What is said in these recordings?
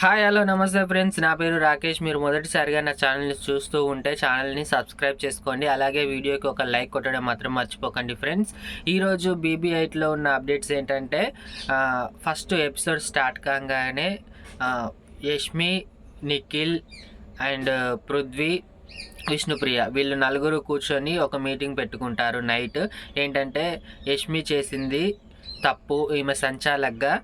Hi hello నమస్తే friends. నా పేరు రాకేష్. మీరు మొదటిసారిగా నా ఛానల్ని చూస్తూ ఉంటే ఛానల్ని సబ్స్క్రైబ్ చేసుకోండి. అలాగే వీడియోకి ఒక లైక్ కొట్టడం మాత్రం మర్చిపోకండి ఫ్రెండ్స్. ఈరోజు బీబీ ఎయిట్లో ఉన్న అప్డేట్స్ ఏంటంటే ఫస్ట్ ఎపిసోడ్ స్టార్ట్ కాగానే యష్మి నిఖిల్ అండ్ పృథ్వీ విష్ణుప్రియ వీళ్ళు నలుగురు కూర్చొని ఒక మీటింగ్ పెట్టుకుంటారు నైట్. ఏంటంటే యష్మి చేసింది తప్పు ఈమె సంచాలకగా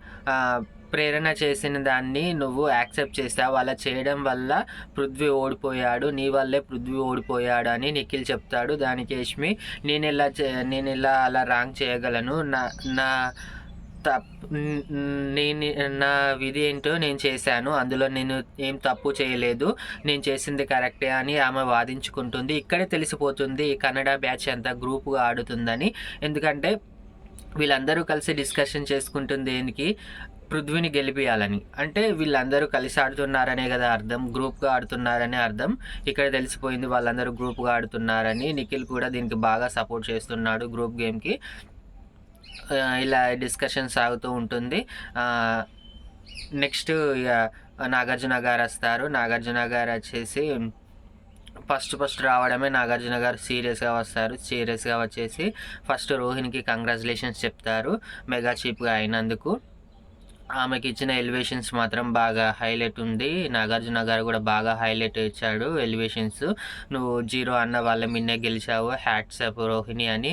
ప్రేరణ చేసిన దాన్ని నువ్వు యాక్సెప్ట్ చేసావు. అలా చేయడం వల్ల పృథ్వీ ఓడిపోయాడు. నీ వల్లే పృథ్వీ ఓడిపోయాడు అని నిఖిల్ చెప్తాడు. దానికి యష్మి నేను ఇలా చే నేను ఇలా అలా రాంగ్ చేయగలను? నా నా తప్ నేను నా విధి ఏంటో నేను చేశాను. అందులో నేను ఏం తప్పు చేయలేదు. నేను చేసింది కరెక్టే అని ఆమె వాదించుకుంటుంది. ఇక్కడే తెలిసిపోతుంది ఈ కన్నడ బ్యాచ్ అంతా గ్రూప్గా ఆడుతుందని. ఎందుకంటే వీళ్ళందరూ కలిసి డిస్కషన్ చేసుకుంటుంది దేనికి పృథ్వీని గెలిపియాలని. అంటే వీళ్ళందరూ కలిసి ఆడుతున్నారనే కదా అర్థం గ్రూప్గా ఆడుతున్నారనే అర్థం. ఇక్కడ తెలిసిపోయింది వాళ్ళందరూ గ్రూప్గా ఆడుతున్నారని నిఖిల్ కూడా దీనికి బాగా సపోర్ట్ చేస్తున్నాడు గ్రూప్ గేమ్కి. ఇలా డిస్కషన్ సాగుతూ ఉంటుంది. నెక్స్ట్ ఇక నాగార్జున గారు వస్తారు. నాగార్జున గారు వచ్చేసి ఫస్ట్ ఫస్ట్ రావడమే నాగార్జున గారు సీరియస్గా వస్తారు. సీరియస్గా వచ్చేసి ఫస్ట్ రోహిణికి కంగ్రాచులేషన్స్ చెప్తారు. మెగా చీప్గా అయినందుకు. ఆమెకి ఇచ్చిన ఎలివేషన్స్ మాత్రం బాగా హైలైట్ ఉంది. నాగార్జున గారు కూడా బాగా హైలైట్ ఇచ్చాడు ఎలివేషన్స్ నువ్వు జీరో అన్న వాళ్ళ మిన్నే గెలిచావు. హ్యాట్సప్ రోహిణి అని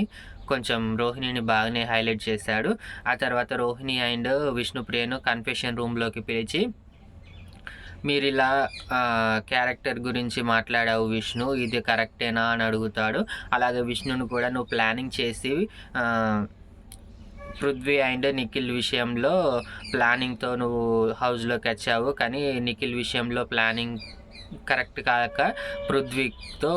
కొంచెం రోహిణిని బాగానే హైలైట్ చేశాడు. ఆ తర్వాత రోహిణి అండ్ విష్ణుప్రియను కన్ఫెషన్ రూమ్లోకి పిలిచి మీరు ఇలా క్యారెక్టర్ గురించి మాట్లాడావు విష్ణు. ఇది కరెక్టేనా అని అడుగుతాడు. అలాగే విష్ణును కూడా నువ్వు ప్లానింగ్ చేసి పృథ్వీ అండ్ నిఖిల్ విషయంలో ప్లానింగ్తో నువ్వు హౌస్లోకి వచ్చావు. కానీ నిఖిల్ విషయంలో ప్లానింగ్ కరెక్ట్ కాక పృథ్వీతో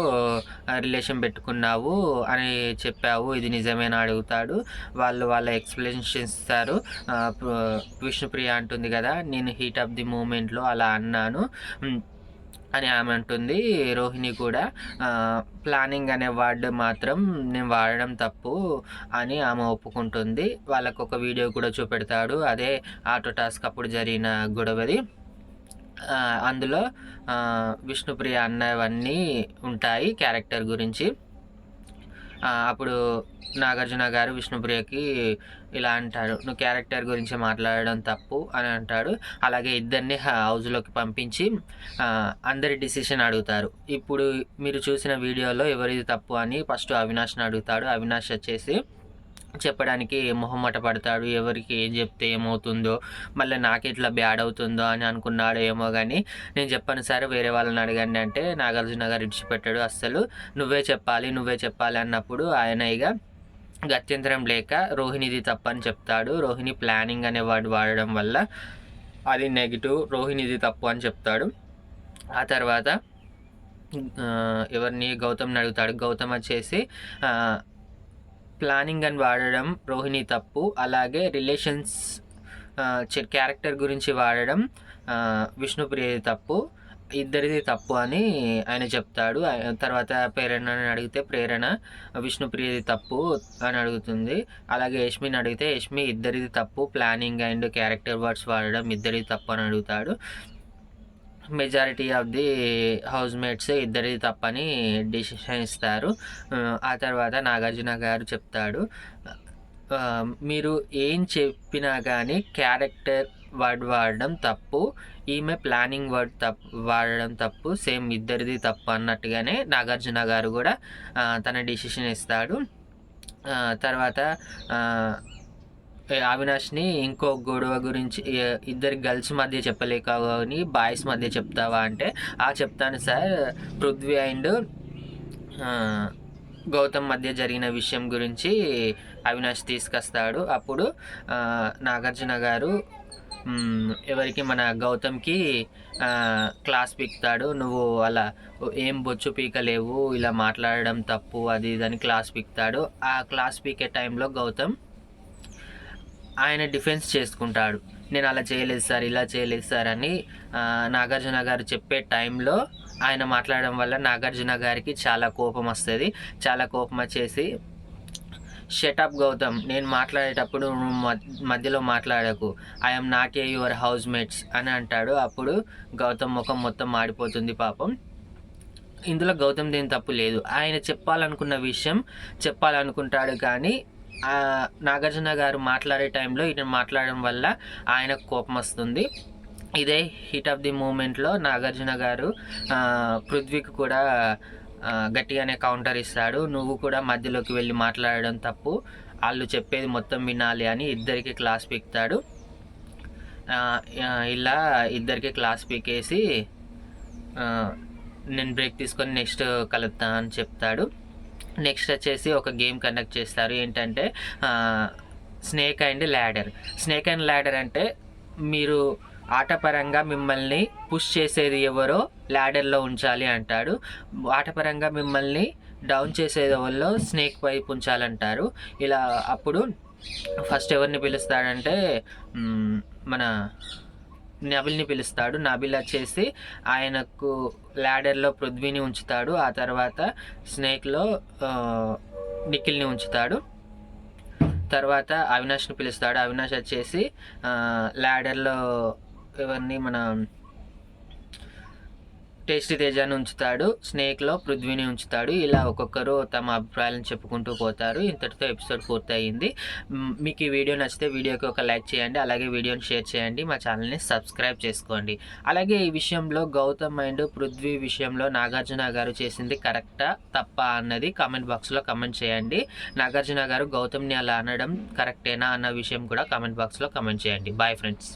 రిలేషన్ పెట్టుకున్నావు అని చెప్పావు. ఇది నిజమేనా అడుగుతాడు. వాళ్ళు వాళ్ళ ఎక్స్ప్లెనేషన్ ఇస్తారు. విష్ణుప్రియ అంటుంది కదా నేను హీట్ ఆఫ్ ది మూమెంట్లో అలా అన్నాను. అని ఆమె అంటుంది. రోహిణి కూడా ప్లానింగ్ అనే వర్డ్ మాత్రం నేను వాడడం తప్పు అని ఆమె ఒప్పుకుంటుంది. వాళ్ళకు ఒక వీడియో కూడా చూపెడతాడు. అదే ఆటో టాస్క్ అప్పుడు జరిగిన గొడవది. అందులో విష్ణుప్రియ అన్నవన్నీ ఉంటాయి క్యారెక్టర్ గురించి. అప్పుడు నాగార్జున గారు విష్ణుప్రియకి ఇలా అంటాడు నువ్వు క్యారెక్టర్ గురించి మాట్లాడడం తప్పు అని అంటాడు. అలాగే ఇద్దరిని హౌస్లోకి పంపించి అందరి డిసిషన్ అడుగుతారు. ఇప్పుడు మీరు చూసిన వీడియోలో ఎవరిది తప్పు అని ఫస్ట్ అవినాష్ని అడుగుతాడు. అవినాష్ వచ్చేసి చెప్పడానికి మొహమాట పడతాడు. ఎవరికి ఏం చెప్తే ఏమవుతుందో మళ్ళీ నాకు ఇట్లా బ్యాడ్ అవుతుందో అని అనుకున్నాడు ఏమో కానీ నేను చెప్పాను సరే వేరే వాళ్ళని అడగండి అంటే నాగార్జున గారు ఇడిచిపెట్టాడు అస్సలు. నువ్వే చెప్పాలి నువ్వే చెప్పాలి అన్నప్పుడు ఆయన ఇక గత్యంతరం లేక రోహిణిది తప్పని చెప్తాడు. రోహిణి ప్లానింగ్ అనే వర్డ్ వాడడం వల్ల అది నెగిటివ్ రోహిణిది తప్పు అని చెప్తాడు. ఆ తర్వాత ఎవరిని గౌతమ్ని అడుగుతాడు. గౌతమ్ వచ్చేసి ప్లానింగ్ అని వాడడం రోహిణి తప్పు. అలాగే రిలేషన్స్ క్యారెక్టర్ గురించి వాడడం విష్ణుప్రియది తప్పు. ఇద్దరిది తప్పు అని ఆయన చెప్తాడు. తర్వాత తర్వాత ప్రేరణని అడిగితే ప్రేరణ విష్ణుప్రియది తప్పు అని అడుగుతుంది. అలాగే యష్మిని అడిగితే యష్మి ఇద్దరిది తప్పు. ప్లానింగ్ అండ్ క్యారెక్టర్ వర్డ్స్ వాడడం ఇద్దరిది తప్పు అని అడుగుతాడు. Majority of the housemates ఇద్దరిది తప్పని డిసిషన్ ఇస్తారు. ఆ, తర్వాత నాగార్జున గారు చెప్తాడు మీరు ఏం చెప్పినా కానీ క్యారెక్టర్ వర్డ్ వాడడం తప్పు ఈమె ప్లానింగ్ వర్డ్ తప్పు వాడడం తప్పు సేమ్ ఇద్దరిది తప్పు అన్నట్టుగానే నాగార్జున గారు కూడా తన డిసిషన్ ఇస్తాడు. తర్వాత అవినాష్ని ఇంకో గొడవ గురించి ఇద్దరు గర్ల్స్ మధ్య చెప్పలేక అని బాయ్స్ మధ్య చెప్తావా అంటే ఆ చెప్తాను సార్. పృథ్వీ అండ్ గౌతమ్ మధ్య జరిగిన విషయం గురించి అవినాష్ తీసుకొస్తాడు. అప్పుడు నాగార్జున గారు ఎవరికి మన గౌతమ్కి క్లాస్ పీక్తాడు. నువ్వు అలా ఏం బొచ్చు పీకలేవు ఇలా మాట్లాడడం తప్పు అది ఇది అని క్లాస్ పీక్తాడు. ఆ క్లాస్ పీకే టైంలో గౌతమ్ ఆయన డిఫెన్స్ చేసుకుంటాడు. నేను అలా చేయలేదు సార్ ఇలా చేయలేదు సార్ అని నాగార్జున గారు చెప్పే టైంలో ఆయన మాట్లాడడం వల్ల నాగార్జున గారికి చాలా కోపం వస్తుంది. చాలా కోపం వచ్చేసి షటప్ గౌతమ్. నేను మాట్లాడేటప్పుడు మధ్యలో మాట్లాడకు. ఐఎమ్ నాకే యువర్ హౌస్ మేట్స్ అని అంటాడు. అప్పుడు గౌతమ్ ముఖం మొత్తం మాడిపోతుంది పాపం. ఇందులో గౌతమ్ దేని తప్పు లేదు. ఆయన చెప్పాలనుకున్న విషయం చెప్పాలనుకుంటాడు కానీ నాగార్జున గారు మాట్లాడే టైంలో ఈయన మాట్లాడడం వల్ల ఆయనకు కోపం వస్తుంది. ఇదే హిట్ ఆఫ్ ది మూమెంట్లో నాగార్జున గారు పృథ్వీకి కూడా గట్టిగానే కౌంటర్ ఇస్తాడు. నువ్వు కూడా మధ్యలోకి వెళ్ళి మాట్లాడడం తప్పు. వాళ్ళు చెప్పేది మొత్తం వినాలి అని ఇద్దరికి క్లాస్ పీక్తాడు. ఇలా ఇద్దరికి క్లాస్ పీకేసి నేను బ్రేక్ తీసుకొని నెక్స్ట్ కలుద్దాం అని చెప్తాడు. నెక్స్ట్ వచ్చేసి ఒక గేమ్ కండక్ట్ చేస్తారు. ఏంటంటే snake and ladder snake and ladder అంటే మీరు ఆటపరంగా మిమ్మల్ని పుష్ చేసేది ఎవరో ల్యాడర్లో ఉంచాలి అంటాడు. ఆటపరంగా మిమ్మల్ని డౌన్ చేసేది ఎవరో స్నేక్ వైపు ఉంచాలంటారు. ఇలా అప్పుడు ఫస్ట్ ఎవరిని పిలుస్తాడంటే మన నబిల్ని పిలుస్తాడు. నబిల్ వచ్చేసి ఆయనకు ల్యాడర్లో పృథ్వీని ఉంచుతాడు. ఆ తర్వాత స్నేక్లో నిఖిల్ని ఉంచుతాడు. తర్వాత అవినాష్ని పిలుస్తాడు. అవినాష్ వచ్చేసి ల్యాడర్లో ఇవన్నీ మన టేస్టీ తేజాన్ని ఉంచుతాడు స్నేక్లో పృథ్వీని ఉంచుతాడు. ఇలా ఒక్కొక్కరు తమ అభిప్రాయాలను చెప్పుకుంటూ పోతారు. ఇంతటితో ఎపిసోడ్ పూర్తయింది. మీకు ఈ వీడియో నచ్చితే వీడియోకి ఒక లైక్ చేయండి అలాగే వీడియోని షేర్ చేయండి. మా ఛానల్ని సబ్స్క్రైబ్ చేసుకోండి. అలాగే ఈ విషయంలో గౌతమ్ అండ్ పృథ్వీ విషయంలో నాగార్జున గారు చేసింది కరెక్టా తప్ప అన్నది కామెంట్ బాక్స్లో కమెంట్ చేయండి. నాగార్జున గారు గౌతమ్ని అలా అనడం కరెక్టేనా అన్న విషయం కూడా కామెంట్ బాక్స్లో కమెంట్ చేయండి. Bye friends.